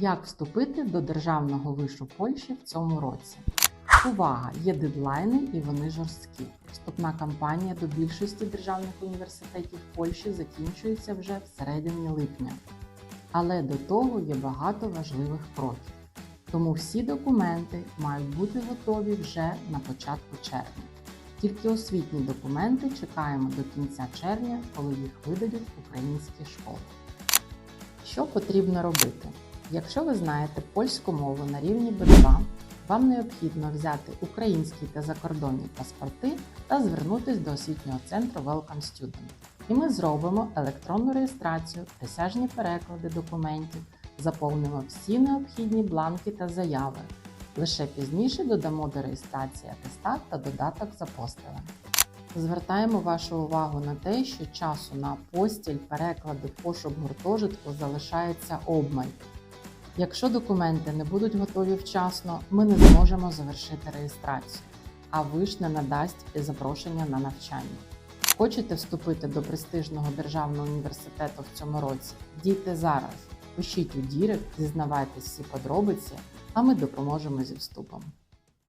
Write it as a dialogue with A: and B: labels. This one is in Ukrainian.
A: Як вступити до державного вишу Польщі в цьому році? Увага! Є дедлайни і вони жорсткі. Вступна кампанія до більшості державних університетів Польщі закінчується вже всередині липня. Але до того є багато важливих кроків. Тому всі документи мають бути готові вже на початку червня. Тільки освітні документи чекаємо до кінця червня, коли їх видадуть українські школи. Що потрібно робити? Якщо ви знаєте польську мову на рівні B2, вам необхідно взяти українські та закордонні паспорти та звернутися до освітнього центру Welcome Student. І ми зробимо електронну реєстрацію, присяжні переклади документів, заповнимо всі необхідні бланки та заяви. Лише пізніше додамо до реєстрації атестат та додаток з апостилем. Звертаємо вашу увагу на те, що часу на постіль, переклади, пошук гуртожитку залишається обмаль. Якщо документи не будуть готові вчасно, ми не зможемо завершити реєстрацію, а виш не надасть запрошення на навчання. Хочете вступити до престижного державного університету в цьому році? Дійте зараз, пишіть у дірек, дізнавайтесь всі подробиці, а ми допоможемо зі вступом.